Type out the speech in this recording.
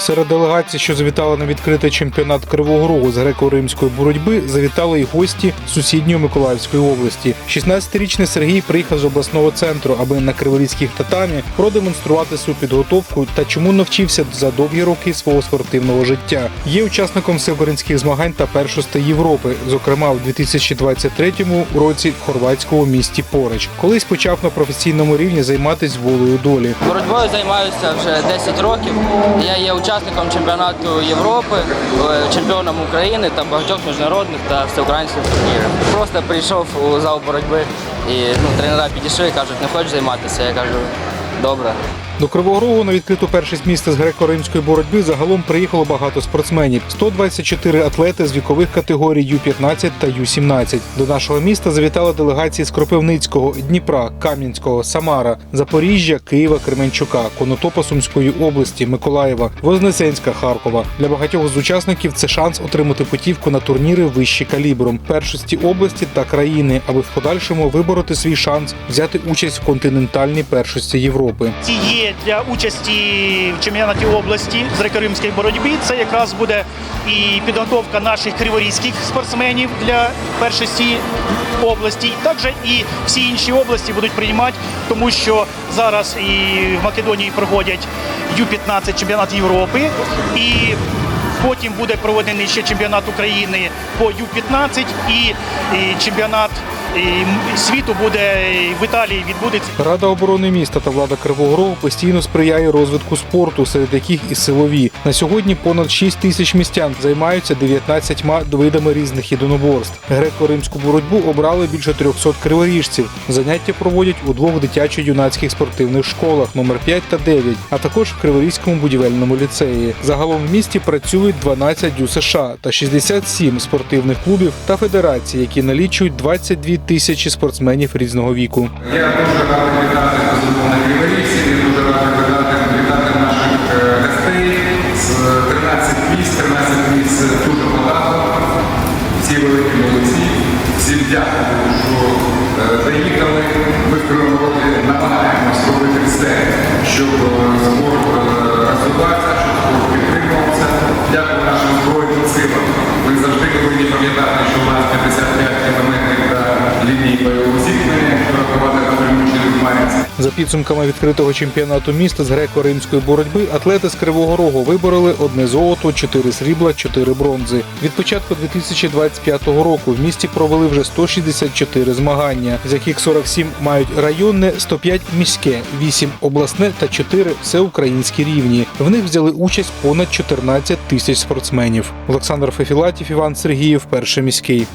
Серед делегацій, що завітали на відкритий чемпіонат Кривого Рогу з греко-римської боротьби, завітали й гості сусідньої Миколаївської області. 16-річний Сергій приїхав з обласного центру, аби на криворізьких татамі продемонструвати свою підготовку та чому навчився за довгі роки свого спортивного життя. Є учасником всеукраїнських змагань та першостей Європи, зокрема в 2023 році в хорватському місті Порич. Колись почав на професійному рівні займатися волею долі. Боротьбою займаюся вже 10 років. Я є учасником чемпіонату Європи, е, чемпіоном України та багатьох міжнародних та всеукраїнських турнірів. Просто прийшов у зал боротьби і ну, тренера підійшли і кажуть, не хочеш займатися. Я кажу, добре. До Кривого Рогу на відкриту першість міста з греко-римської боротьби загалом приїхало багато спортсменів. 124 атлети з вікових категорій Ю-15 та Ю-17. До нашого міста завітали делегації з Кропивницького, Дніпра, Кам'янського, Самара, Запоріжжя, Києва, Кременчука, Конотопа Сумської області, Миколаєва, Вознесенська, Харкова. Для багатьох з учасників це шанс отримати путівку на турніри вищі калібром, першості області та країни, аби в подальшому вибороти свій шанс взяти участь в континентальній першості Європи. Ці для участі в чемпіонаті області з греко-римської боротьби. Це якраз буде і підготовка наших криворізьких спортсменів для першості області. Також і всі інші області будуть приймати, тому що зараз і в Македонії проходять Ю-15 чемпіонат Європи і. Потім буде проведений ще чемпіонат України по Ю-15 і, і чемпіонат світу буде в Італії відбудеться. Рада оборони міста та влада Кривого Рогу постійно сприяє розвитку спорту, серед яких і силові. На сьогодні понад 6 тисяч містян займаються 19 видами різних єдиноборств. Греко-римську боротьбу обрали більше 300 криворіжців. Заняття проводять у двох дитячо-юнацьких спортивних школах номер 5 та 9, а також в Криворізькому будівельному ліцеї. Загалом в місті працюють 12 ДЮСШ та 67 спортивних клубів та федерацій, які налічують 22 тисячі спортсменів різного віку. Я дуже радий вітати безумовно криворіжців, я дуже радий вітати, вітати наших е, гостей з 13 міст, 13 міст дуже багато. Всі великі молодці, всім дякую, що е, доїхали. Ми в Кривому Рогі намагаємося робити все, щоб лінії бойового зіткнення, рахувати на Кремлівщині Мар'їнці. За підсумками відкритого чемпіонату міста з греко-римської боротьби, атлети з Кривого Рогу вибороли одне золото, чотири срібла, чотири бронзи. Від початку 2025 року в місті провели вже 164 змагання, з яких 47 мають районне, 105 міське, 8 обласне та 4 всеукраїнські рівні. В них взяли участь понад 14 тисяч спортсменів. Олександр Фефілатів, Іван Сергіїв, перший міський.